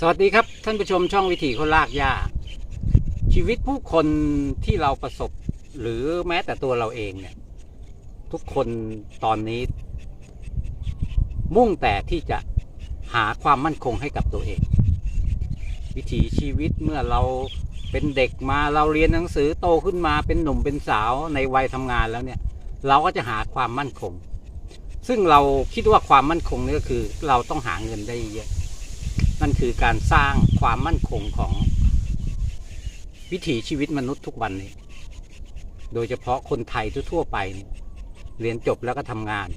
สวัสดีครับท่านผู้ชมช่องวิถีคนลากหญ้าชีวิตผู้คนที่เราประสบ หรือแม้แต่ตัวเราเองเนี่ย ทุกคนตอนนี้ มุ่งแต่ที่จะหาความมั่นคงให้กับตัวเอง วิถีชีวิตเมื่อเราเป็นเด็กมาเราเรียนหนังสือโตขึ้นมาเป็นหนุ่มเป็นสาวในวัยทำงานแล้วเนี่ย เราก็จะหาความมั่นคง ซึ่งเราคิดว่าความมั่นคงนี่ก็คือ เราต้องหาเงินได้เยอะันคือการสร้างความมั่นคงของวิถีชีวิตมนุษย์ทุกวันนี้ โดยเฉพาะคนไทยทั่วไปเนี่ยเรียนจบแล้วก็ทำงาน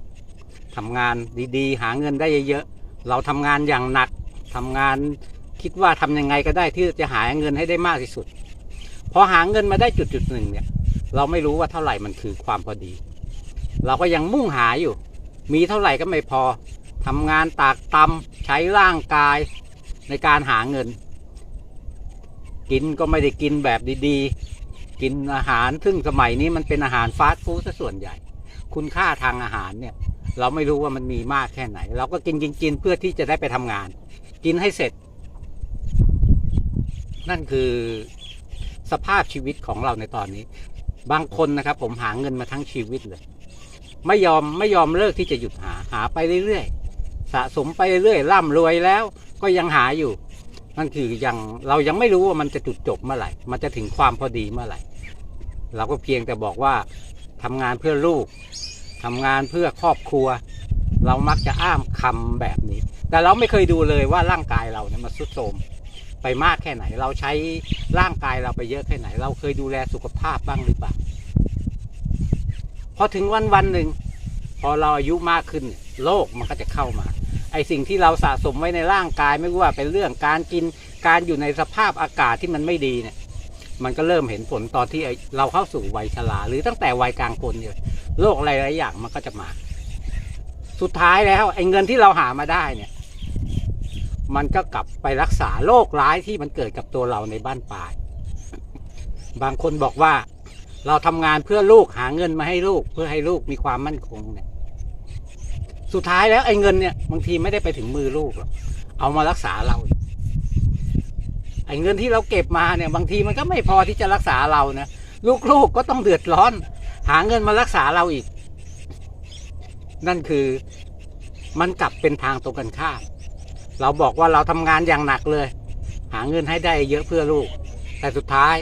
ทำงานดีๆ หาเงินได้เยอะๆ เราทำงานอย่างหนัก ทำงานคิดว่าทำยังไงก็ได้ที่จะหาเงินให้ได้มากที่สุด พอหาเงินมาได้จุดๆหนึ่งเนี่ย เราไม่รู้ว่าเท่าไหร่มันคือความพอดี เราก็ยังมุ่งหาอยู่ มีเท่าไหร่ก็ไม่พอทำงานตากตำใช้ร่างกาย ในการหาเงิน กินก็ไม่ได้กินแบบดีๆ กินอาหารซึ่งสมัยนี้มันเป็นอาหารฟาสต์ฟู้ดซะส่วนใหญ่ คุณค่าทางอาหารเนี่ย เราไม่รู้ว่ามันมีมากแค่ไหน เราก็กินกินกินเพื่อที่จะได้ไปทำงาน กินให้เสร็จ นั่นคือสภาพชีวิตของเราในตอนนี้ บางคนนะครับ ผมหาเงินมาทั้งชีวิตเลย ไม่ยอมไม่ยอมเลิกที่จะหยุดหาหาไปเรื่อยๆ สะสมไปเรื่อยร่ำรวยแล้วก็ยังหาอยู่นั่นคือยังเรายังไม่รู้ว่ามันจะจุดจบเมื่อไหร่ มันจะถึงความพอดีเมื่อไหร่ เราก็เพียงแต่บอกว่าทำงานเพื่อลูกทำงานเพื่อครอบครัว เรามักจะอ้ามคำแบบนี้ แต่เราไม่เคยดูเลยว่าร่างกายเราเนี่ยมันสุดโทมไปมากแค่ไหน เราใช้ร่างกายเราไปเยอะแค่ไหน เราเคยดูแลสุขภาพบ้างหรือเปล่าพอถึงวันวันหนึ่งพอเราอายุมากขึ้น โรคมันก็จะเข้ามา ไอสิ่งที่เราสะสมไว้ในร่างกายไม่ว่าเป็นเรื่องการกินการอยู่ในสภาพอากาศที่มันไม่ดีเนี่ยมันก็เริ่มเห็นผลตอนที่เราเข้าสู่วัยชราหรือตั้งแต่วัยกลางคนเนี่ยโรคอะไรหลายอย่างมันก็จะมา สุดท้ายแล้วไอ้เงินที่เราหามาได้เนี่ย มันก็กลับไปรักษาโรคร้ายที่มันเกิดกับตัวเราในบ้านปลาย บางคนบอกว่า เราทำงานเพื่อลูกหาเงินมาให้ลูก เพื่อให้ลูกมีความมั่นคงเนี่ย สุดท้ายแล้วไอ้เงินเนี่ยบางทีไม่ได้ไปถึงมือลูกหรอกเอามารักษาเรา ไอ้เงินที่เราเก็บมาเนี่ย บางทีมันก็ไม่พอที่จะรักษาเรานะลูกๆก็ต้องเดือดร้อน หาเงินมารักษาเราอีก นั่นคือมันกลับเป็นทางตรงกันข้ามเราบอกว่าเราทำงานอย่างหนักเลย หาเงินให้ได้เยอะเพื่อลูก แต่สุดท้าย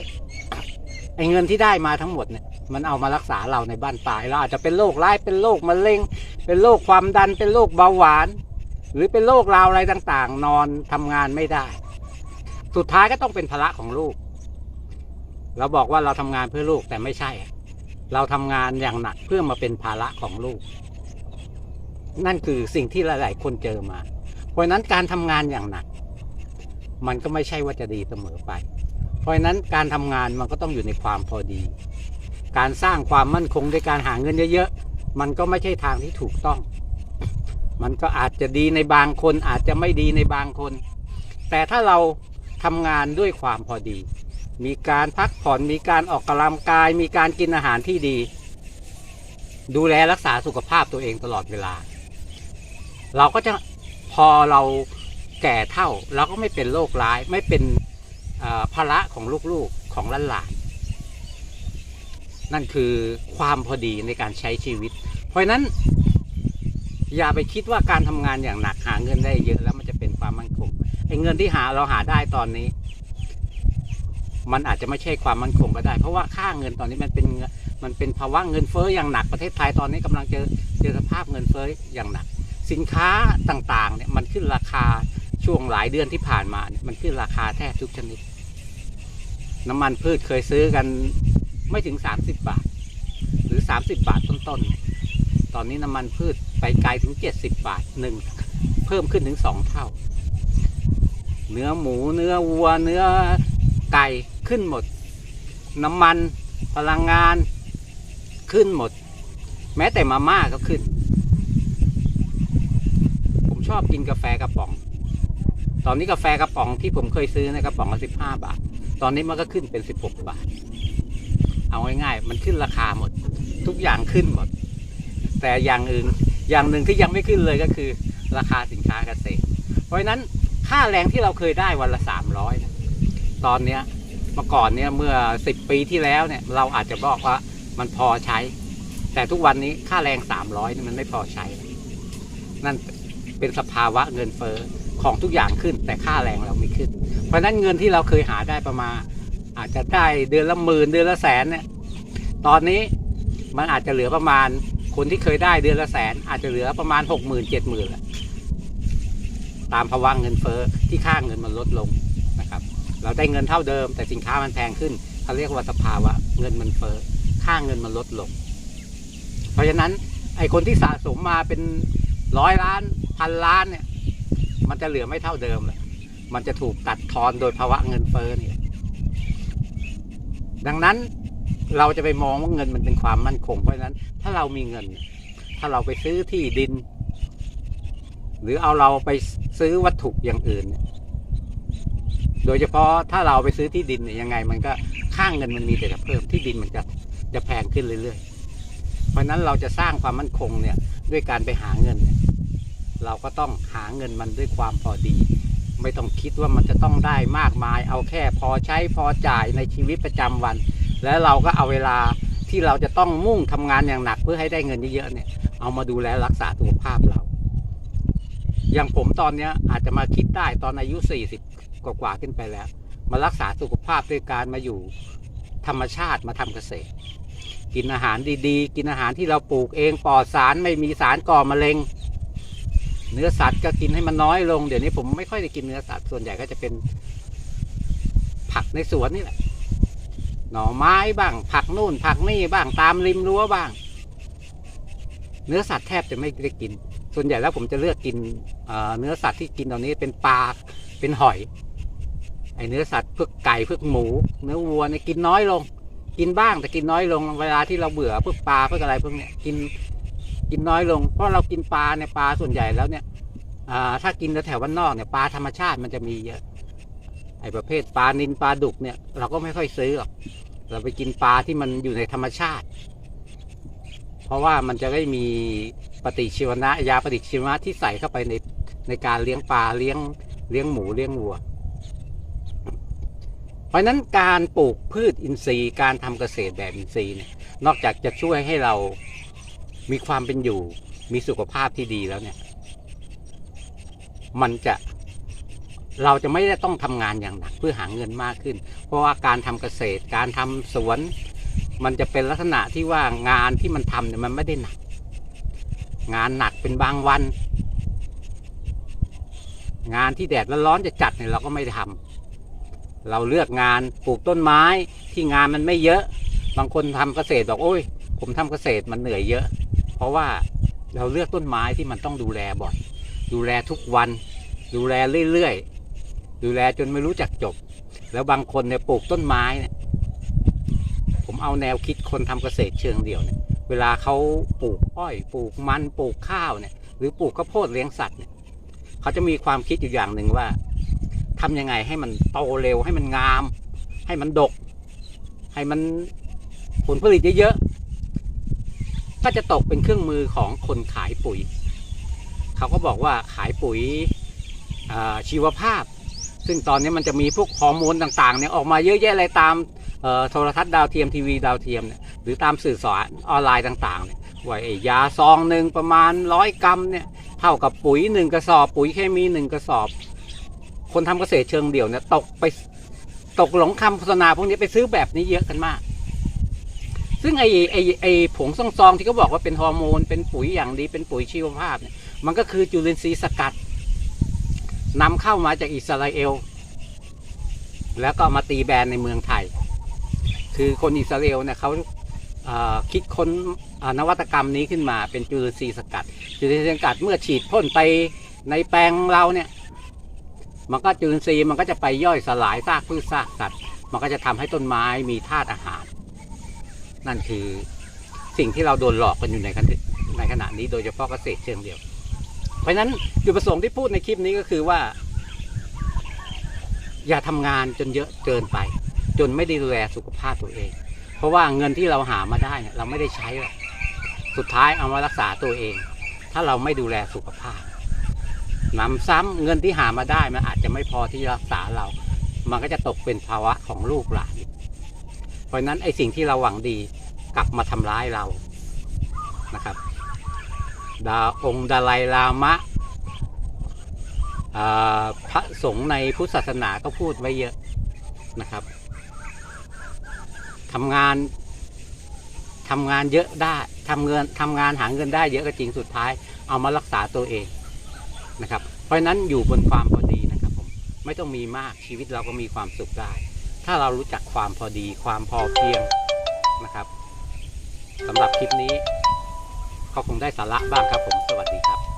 ไอ้เงินที่ได้มาทั้งหมดเนี่ยมันเอามารักษาเราในบ้านปลายเราอาจจะเป็นโรคร้ายเป็นโรคมะเร็ง เป็นโรคความดันเป็นโรคเบาหวาน หรือเป็นโรคราวอะไรต่างๆ นอนทำงานไม่ได้ สุดท้ายก็ต้องเป็นภาระของลูก เราบอกว่าเราทำงานเพื่อลูกแต่ไม่ใช่ เราทำงานอย่างหนักเพื่อมาเป็นภาระของลูก นั่นคือสิ่งที่หลาย ๆ คนเจอมา เพราะนั้นการทำงานอย่างหนัก มันก็ไม่ใช่ว่าจะดีเสมอไป เพราะฉะนั้นการทำงานมันก็ต้องอยู่ในความพอดี การสร้างความมั่นคงด้วยการหาเงินเยอะๆ มันก็ไม่ใช่ทางที่ถูกต้อง มันก็อาจจะดีในบางคนอาจจะไม่ดีในบางคน แต่ถ้าเราทำงานด้วยความพอดี มีการพักผ่อนมีการออกกำลังกาย มีการกินอาหารที่ดี ดูแลรักษาสุขภาพตัวเองตลอดเวลา เราก็จะพอเราแก่เท่าเราก็ไม่เป็นโรคร้ายไม่เป็นอ่อภาระของลูกๆของหลาน นั่นคือความพอดีในการใช้ชีวิต เพราะนั้น อย่าไปคิดว่าการทำงานอย่างหนักหาเงินได้เยอะแล้วมันจะเป็นความมั่นคงไอ้เงินที่หาเราหาได้ตอนนี้ มันอาจจะไม่ใช่ความมั่นคงก็ได้ เพราะว่าค่าเงินตอนนี้มันเป็นมันเป็นภาวะเงินเฟ้ออย่างหนักประเทศไทยตอนนี้กำลังเจอเจอสภาพเงินเฟ้ออย่างหนัก สินค้าต่างๆเนี่ยมันขึ้นราคาช่วงหลายเดือนที่ผ่านมาเนี่ยมันขึ้นราคาแทบทุกชนิด น้ำมันพืชเคยซื้อกัน ไม่ถึง 30 บาท หรือ 30 บาทต้นๆ ตอนนี้น้ำมันพืชไปไกลถึง 70 บาทหนึ่งเพิ่มขึ้นถึงสองเท่า เนื้อหมูเนื้อวัว เนื้อไก่ขึ้นหมด น้ำมันพลังงานขึ้นหมด แม้แต่มาม่าก็ขึ้น ผมชอบกินกาแฟกระป๋อง ตอนนี้กาแฟกระป๋องที่ผมเคยซื้อในกระป๋องละสิบห้าบาท ตอนนี้มันก็ขึ้นเป็นสิบหกบาท เอาง่ายๆ มันขึ้นราคาหมด ทุกอย่างขึ้นหมด แต่อย่างอื่นอย่างหนึ่งที่ยังไม่ขึ้นเลยก็คือ ราคาสินค้าเกษตร เพราะฉะนั้นค่าแรงที่เราเคยได้วันละสามร้อยนะตอนเนี้ยเมื่อก่อนเนี่ยเมื่อสิบปีที่แล้วเนี่ยเราอาจจะบอกว่ามันพอใช้ แต่ทุกวันนี้ค่าแรงสามร้อยนี่มันไม่พอใช้ นั่นเป็นสภาวะเงินเฟ้อของทุกอย่างขึ้น แต่ค่าแรงเราไม่ขึ้น เพราะนั้นเงินที่เราเคยหาได้ประมาณ อาจจะได้เดือนละหมื่นเดือนละแสนเนี่ยตอนนี้มันอาจจะเหลือประมาณคนที่เคยได้เดือนละแสน อาจจะเหลือประมาณหกหมื่นเจ็ดหมื่นละตามภาวะเงินเฟ้อที่ค่าเงินมันลดลงนะครับ เราได้เงินเท่าเดิม แต่สินค้ามันแพงขึ้นเขาเรียกว่าสภาวะเงินมันเฟ้อค่าเงินมันลดลง เพราะฉะนั้นไอคนที่สะสมมาเป็นร้อยล้านพันล้านเนี่ย มันจะเหลือไม่เท่าเดิมเลยมันจะถูกตัดทอนโดยภาวะเงินเฟ้อเนี่ย ดังนั้นเราจะไปมองว่าเงินมันเป็นความมั่นคง เพราะฉะนั้น ถ้าเรามีเงิน ถ้าเราไปซื้อที่ดิน หรือเอาเราไปซื้อวัตถุอย่างอื่น โดยเฉพาะถ้าเราไปซื้อที่ดินเนี่ยยังไง มันก็ค่างเงินมันมีแต่จะเพิ่มที่ดินมันจะจะแพงขึ้นเรื่อยๆ เพราะฉะนั้นเราจะสร้างความมั่นคงเนี่ยด้วยการไปหาเงิน เราก็ต้องหาเงินมันด้วยความพอดี ไม่ต้องคิดว่ามันจะต้องได้มากมาย เอาแค่พอใช้พอจ่ายในชีวิตประจำวัน แล้วเราก็เอาเวลาที่เราจะต้องมุ่งทำงานอย่างหนักเพื่อให้ได้เงินเยอะๆเนี่ย เอามาดูแลรักษาสุขภาพเรา อย่างผมตอนเนี้ยอาจจะมาคิดได้ตอนอายุ 40 กว่าๆขึ้นไปแล้ว มารักษาสุขภาพด้วยการมาอยู่ธรรมชาติมาทำเกษตร กินอาหารดีๆ กินอาหารที่เราปลูกเองปลอดสารไม่มีสารก่อมะเร็ง เนื้อสัตว์ก็กินให้มันน้อยลง เดี๋ยวนี้ผมไม่ค่อยได้กินเนื้อสัตว์ส่วนใหญ่ก็จะเป็น ผักในสวนนี่แหละ หน่อไม้บ้าง ผักนู่น ผักนี่บ้างตามริมรั้วบ้าง เนื้อสัตว์แทบจะไม่ได้กิน ส่วนใหญ่แล้วผมจะเลือกกินเเนื้อสัตว์ที่กินตอนนี้เป็นปลาเป็นหอยไอเนื้อสัตว์พวกไก่พวกหมู เนื้อวัวเนี่ยกินน้อยลง กินบ้างแต่กินน้อยลงเวลาที่เราเบื่อพวกปลาพวกอะไรพวกเนี้ยกิน กินน้อยลง เพราะเรากินปลาเนี่ยปลาส่วนใหญ่แล้วเนี่ยอ่าถ้ากินแถวๆวันนอกเนี่ยปลาธรรมชาติมันจะมีเยอะไอประเภทปลานินปลาดุกเนี่ยเราก็ไม่ค่อยซื้อหรอกเราไปกินปลาที่มันอยู่ในธรรมชาติ เพราะว่ามันจะไม่มีปฏิชีวนะยาปฏิชีวนะที่ใส่เข้าไปในในการเลี้ยงปลาเลี้ยงเลี้ยงหมูเลี้ยงวัว เพราะฉะนั้นการปลูกพืชอินทรีย์การทำเกษตรแบบอินทรีย์เนี่ยนอกจากจะช่วยให้เรา มีความเป็นอยู่ มีสุขภาพที่ดีแล้วเนี่ย มันจะเราจะไม่ได้ต้องทำงานอย่างหนักเพื่อหาเงินมากขึ้น เพราะว่าการทำเกษตร การทำสวน มันจะเป็นลักษณะที่ว่างานที่มันทำเนี่ยมันไม่ได้หนัก งานหนักเป็นบางวัน งานที่แดดร้อนจะจัดเนี่ยเราก็ไม่ได้ทำเราเลือกงานปลูกต้นไม้ที่งานมันไม่เยอะ บางคนทำเกษตรบอกโอ้ย ผมทำเกษตรมันเหนื่อยเยอะ เพราะว่าเราเลือกต้นไม้ที่มันต้องดูแลบ่อย ดูแลทุกวัน ดูแลเรื่อยๆ ดูแลจนไม่รู้จักจบ แล้วบางคนเนี่ยปลูกต้นไม้เนี่ยผมเอาแนวคิดคนทำเกษตรเชิงเดี่ยวเนี่ยเวลาเขาปลูกอ้อย ปลูกมันปลูกข้าวเนี่ย หรือปลูกข้าวโพดเลี้ยงสัตว์เนี่ยเขาจะมีความคิดอยู่อย่างหนึ่งว่าทำยังไงให้มันโตเร็วให้มันงาม ให้มันดก ให้มันผลผลิตเยอะ ก็จะตกเป็นเครื่องมือของคนขายปุ๋ย เขาก็บอกว่าขายปุ๋ยชีวภาพ ซึ่งตอนนี้มันจะมีพวกฮอร์โมนต่างๆเนี่ยออกมาเยอะแยะเลยตามโทรทัศน์ดาวเทียมทีวีดาวเทียมเนี่ยหรือตามสื่อสารออนไลน์ต่างๆเนี่ยว่าไอ้ยาซองหนึ่งประมาณร้อยกรัมเนี่ยเท่ากับปุ๋ยหนึ่งกระสอบ ปุ๋ยเคมีหนึ่งกระสอบ คนทำเกษตรเชิงเดี่ยวเนี่ยตกไปตกหลงคำโฆษณาพวกนี้ไปซื้อแบบนี้เยอะกันมาก ซึ่งไอ้ไอไอผงซองซองที่เขาบอกว่าเป็นฮอร์โมน เป็นปุ๋ยอย่างดี เป็นปุ๋ยชีวภาพเนี่ยมันก็คือจุลินทรีย์สกัดนำเข้ามาจากอิสราเอล แล้วก็มาตีแบรนด์ในเมืองไทย คือคนอิสราเอลเนี่ยเขาเอ่อคิดค้นนวัตกรรมนี้ขึ้นมาเป็นจุลินทรีย์สกัด จุลินทรีย์สกัดเมื่อฉีดพ่นไปในแปลงเราเนี่ย มันก็จุลินทรีย์มันก็จะไปย่อยสลายซากพืชซากสัตว์ มันก็จะทำให้ต้นไม้มีธาตุอาหาร นั่นคือสิ่งที่เราโดนหลอกกันอยู่ในขณะในขณะนี้โดยเฉพาะเกษตรเชิงเดียว เพราะฉะนั้นจุดประสงค์ที่พูดในคลิปนี้ก็คือว่า อย่าทำงานจนเยอะเกินไป จนไม่ได้ดูแลสุขภาพตัวเอง เพราะว่าเงินที่เราหามาได้เนี่ยเราไม่ได้ใช้หรอกสุดท้ายเอามารักษาตัวเอง ถ้าเราไม่ดูแลสุขภาพหนำซ้ำเงินที่หามาได้มันอาจจะไม่พอที่รักษาเรา มันก็จะตกเป็นภาวะของลูกหลาน เพราะนั้นไอ้สิ่งที่เราหวังดีกลับมาทำร้ายเรานะครับ ดาองค์ดาไลลามะพระสงฆ์ในพุทธศาสนาก็พูดไว้เยอะนะครับทำงานทำงานเยอะได้ทำเงินทำงานหาเงินได้เยอะก็จริงสุดท้าย เอามารักษาตัวเองนะครับ เพราะนั้นอยู่บนความพอดีนะครับผมไม่ต้องมีมากชีวิตเราก็มีความสุขได้ ถ้าเรารู้จักความพอดีความพอเพียงนะครับสำหรับคลิปนี้ก็คงได้สาระบ้างครับผมสวัสดีครับ